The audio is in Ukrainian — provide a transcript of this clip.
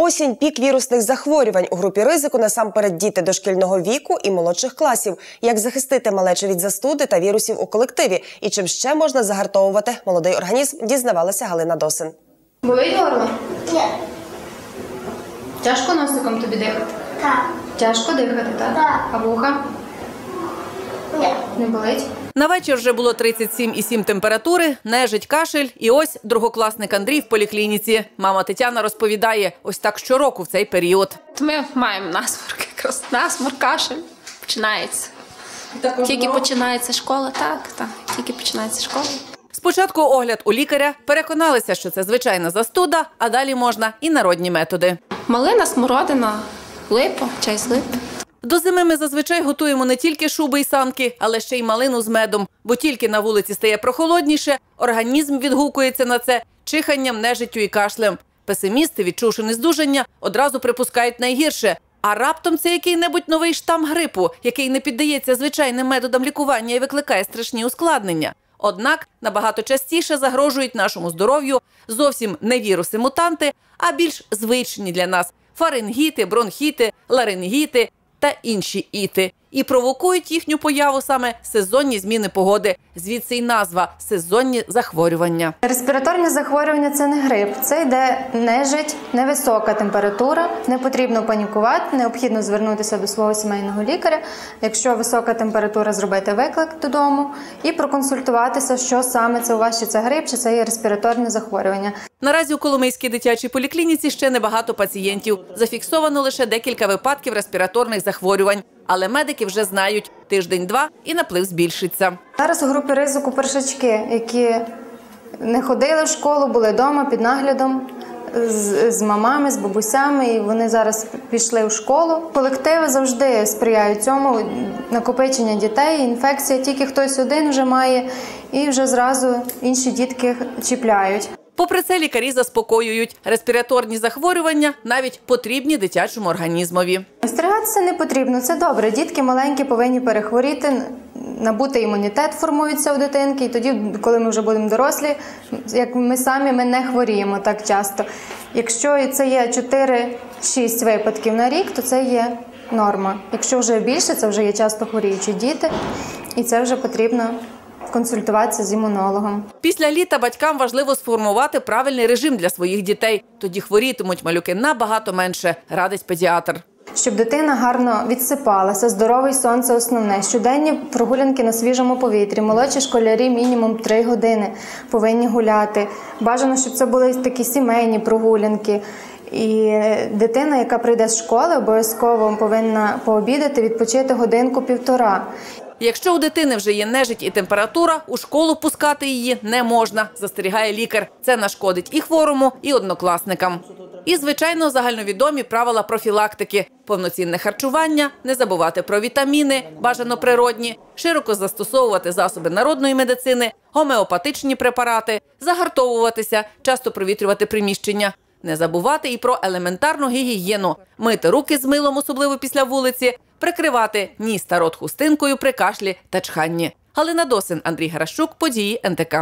Осінь пік вірусних захворювань у групі ризику насамперед діти дошкільного віку і молодших класів. Як захистити малечу від застуди та вірусів у колективі, і чим ще можна загартовувати молодий організм, дізнавалася Галина Досин. Болить горло? Ні. Тяжко носиком тобі дихати? Так. Тяжко дихати, так? Так. А вуха? Ні. Не болить? На вечір вже було 37,7 температури, нежить кашель. І ось другокласник Андрій в поліклініці. Мама Тетяна розповідає, ось так щороку в цей період. Ми маємо насморк, якраз насморк, кашель починається. Тільки починається школа, так, так, тільки починається школа. Спочатку огляд у лікаря переконалися, що це звичайна застуда, а далі можна і народні методи. Малина, смородина, липа, чай з липи. До зими ми зазвичай готуємо не тільки шуби й санки, але ще й малину з медом. Бо тільки на вулиці стає прохолодніше, організм відгукується на це чиханням, нежиттю і кашлем. Песимісти, відчувши нездужання, одразу припускають найгірше. А раптом це який-небудь новий штам грипу, який не піддається звичайним методам лікування і викликає страшні ускладнення. Однак набагато частіше загрожують нашому здоров'ю зовсім не віруси-мутанти, а більш звичні для нас фарингіти, бронхіти, ларингіти та інші іти. І провокують їхню появу саме сезонні зміни погоди. Звідси й назва сезонні захворювання. Респіраторні захворювання це не грип, це йде нежить, невисока температура. Не потрібно панікувати, необхідно звернутися до свого сімейного лікаря. Якщо висока температура, зробити виклик додому і проконсультуватися, що саме це у вас, чи це грип, чи це є респіраторне захворювання. Наразі у Коломийській дитячій поліклініці ще небагато пацієнтів. Зафіксовано лише декілька випадків респіраторних захворювань. Але медики вже знають тиждень-два і наплив збільшиться. Зараз у групі ризику першачки, які не ходили в школу, були вдома під наглядом з, з мамами, з бабусями, і вони зараз пішли в школу. Колективи завжди сприяють цьому накопичення дітей, інфекція. Тільки хтось один вже має, і вже зразу інші дітки чіпляють. Попри це, лікарі заспокоюють, респіраторні захворювання навіть потрібні дитячому організмові. Остерігатися не потрібно, це добре. Дітки маленькі повинні перехворіти, набути імунітет формується у дитинки, і тоді, коли ми вже будемо дорослі, як ми самі ми не хворіємо так часто. Якщо це є 4-6 випадків на рік, то це є норма. Якщо вже більше, це вже є часто хворіючі діти, і це вже потрібно консультуватися з імунологом. Після літа батькам важливо сформувати правильний режим для своїх дітей. Тоді хворітимуть малюки набагато менше, радить педіатр. Щоб дитина гарно відсипалася, здоровий сон це основне. Щоденні прогулянки на свіжому повітрі. Молодші школярі мінімум 3 години повинні гуляти. Бажано, щоб це були такі сімейні прогулянки. І дитина, яка прийде з школи, обов'язково повинна пообідати, відпочити годинку-півтора. Якщо у дитини вже є нежить і температура, у школу пускати її не можна, застерігає лікар. Це нашкодить і хворому, і однокласникам. І, звичайно, загальновідомі правила профілактики: повноцінне харчування, не забувати про вітаміни, бажано природні, широко застосовувати засоби народної медицини, гомеопатичні препарати, загартовуватися, часто провітрювати приміщення. Не забувати і про елементарну гігієну, мити руки з милом, особливо після вулиці, прикривати ніс та рот хустинкою при кашлі та чханні. Галина Досин, Андрій Гращук, події НТК.